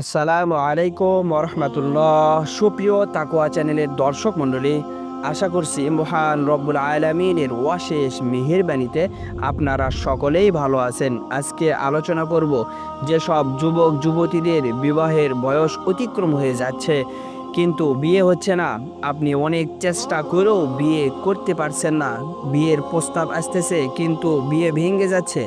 আসসালামু আলাইকুম রহমতুল্লাহ সুপ্রিয় তাকুয়া চ্যানেলের দর্শক মণ্ডলী, আশা করছি মহান রব্বুল আলমিনের ওয়াশেষ মেহেরবানিতে আপনারা সকলেই ভালো আছেন। আজকে আলোচনা করব যেসব যুবক, যুবতীদের বিবাহের বয়স অতিক্রম হয়ে যাচ্ছে, কিন্তু বিয়ে হচ্ছে না। আপনি অনেক চেষ্টা করেও বিয়ে করতে পারছেন না। বিয়ের প্রস্তাব আসতেছে, কিন্তু বিয়ে ভেঙে যাচ্ছে।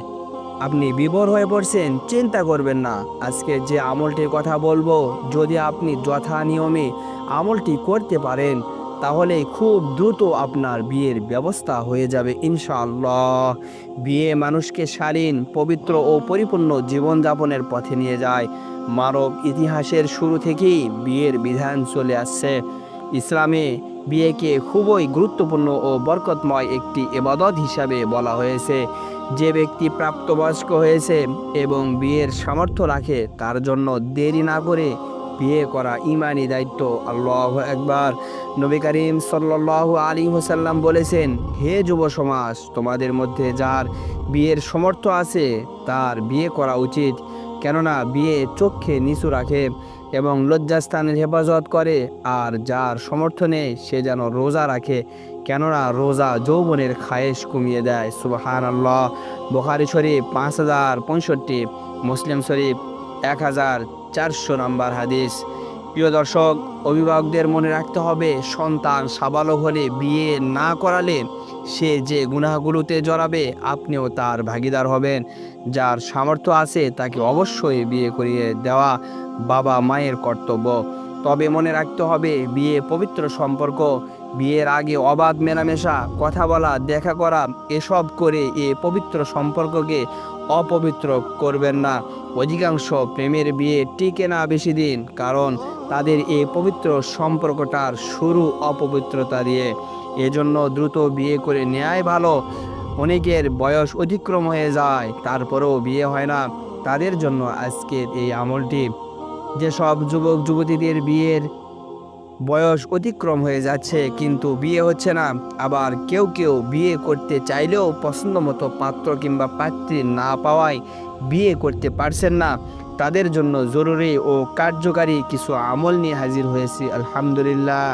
আপনি বিভোর হয়ে পড়ছেন, চিন্তা করবেন না। আজকে যে আমলটির কথা বলব, যদি আপনি যথা নিয়মে আমলটি করতে পারেন, তাহলে খুব দ্রুত আপনার বিয়ের ব্যবস্থা হয়ে যাবে, ইনশাআল্লাহ। বিয়ে মানুষকে শালীন, পবিত্র ও পরিপূর্ণ জীবনযাপনের পথে নিয়ে যায়। মানব ইতিহাসের শুরু থেকেই বিয়ের বিধান চলে আসছে। ইসলামে বিয়েকে খুবই গুরুত্বপূর্ণ ও বরকতময় একটি এবাদত হিসাবে বলা হয়েছে। যে ব্যক্তি প্রাপ্তবয়স্ক হয়েছে এবং বিয়ের সামর্থ্য রাখে, তার জন্য দেরি না করে বিয়ে করা ইমানি দায়িত্ব। আল্লাহ একবার নবী করিম সাল্লাহ আলী হোসাল্লাম বলেছেন, হে যুব সমাজ, তোমাদের মধ্যে যার বিয়ের সামর্থ্য আছে, তার বিয়ে করা উচিত। কেননা, বিয়ে চোখে নিচু রাখে। এবং লজ্জাস্থানের হেফাজত করে, আর যার সমর্থনে সে যেন রোজা রাখে, কেননা রোজা যৌবনের খায়েশ কমিয়ে দেয়। সুবাহান আল্লাহ বোখারি শরীফ পাঁচ হাজার পঁয়ষট্টি, মুসলিম শরীফ এক হাজার চারশো নম্বর হাদিস। প্রিয় দর্শক, অভিভাবকদের মনে রাখতে হবে, সন্তান সাবালক হলে বিয়ে না করালে সে যে গুনাহগুলোতে জড়াবে, আপনিও তার ভাগিদার হবেন। যার সামর্থ্য আছে, তাকে অবশ্যই বিয়ে করিয়ে দেওয়া। বাবা মায়ের কর্তব্য। তবে মনে রাখতে হবে, বিয়ে পবিত্র সম্পর্ক। বিয়ের আগে অবাধ মেলামেশা, কথা বলা, দেখা করা, এসব করে এ পবিত্র সম্পর্ককে অপবিত্র করবেন না। অধিকাংশ প্রেমের বিয়ে টিকে না বেশি দিন, কারণ তাদের এই পবিত্র সম্পর্কটার শুরু অপবিত্রতা দিয়ে। এজন্য দ্রুত বিয়ে করে নেয়াই ভালো। অনেকের বয়স অতিক্রম হয়ে যায়, তারপরেও বিয়ে হয় না। তাদের জন্য আজকের এই আমলটি যেসব যুবক যুবতীদের বিয়ের বয়স অতিক্রম হয়ে যাচ্ছে, কিন্তু বিয়ে হচ্ছে না। আবার কেউ কেউ বিয়ে করতে চাইলেও পছন্দ মতো পাত্র কিংবা পাত্রী না পাওয়ায় বিয়ে করতে পারছেন না। তাদের জন্য জরুরি ও কার্যকারী কিছু আমল নিয়ে হাজির হয়েছি, আলহামদুলিল্লাহ।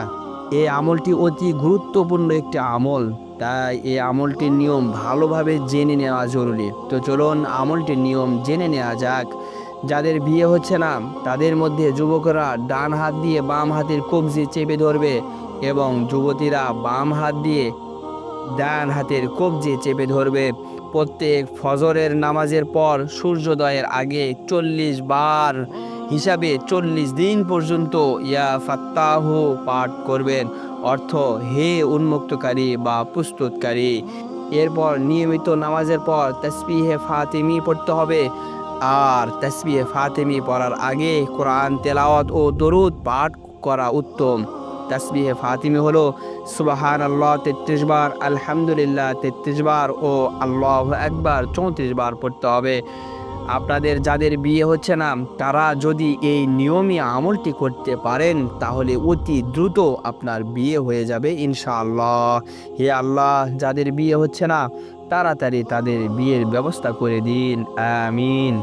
এই আমলটি অতি গুরুত্বপূর্ণ একটি আমল, তাই এই আমলটির নিয়ম ভালোভাবে জেনে নেওয়া জরুরি। তো চলুন আমলটির নিয়ম জেনে নেওয়া যাক। যাদের বিয়ে হচ্ছে না, তাদের মধ্যে যুবকরা ডান হাত দিয়ে বাম হাতের কবজি চেপে ধরবে এবং যুবতীরা বাম হাত দিয়ে ডান হাতের কবজি চেপে ধরবে। প্রত্যেক ফজরের নামাজের পর সূর্যোদয়ের আগে চল্লিশ বার হিসাবে চল্লিশ দিন পর্যন্ত ইয়া ফাত্তাহ পাঠ করবেন। অর্থ, হে উন্মুক্তকারী বা প্রস্তুতকারী। এরপর নিয়মিত নামাজের পর তসবিহে ফাতিমি পড়তে হবে। আর তসবিহে ফাতিমি পড়ার আগে কোরআন, তেলাওয়াত ও দরুদ পাঠ করা উত্তম। তসবিহে ফাতিমি হলো সুবাহান আল্লাহ তেত্রিশ বার, আলহামদুলিল্লাহ তেত্রিশ বার ও আল্লাহ একবার চৌত্রিশ বার পড়তে হবে। আপনাদের যাদের বিয়ে হচ্ছে না, তারা যদি এই নিয়মী আমলটি করতে পারেন, তাহলে অতি দ্রুত আপনার বিয়ে হয়ে যাবে ইনশাআল্লাহ। হে আল্লাহ, যাদের বিয়ে হচ্ছে না তাড়াতাড়ি তাদের বিয়ের ব্যবস্থা করে দিন আমিন।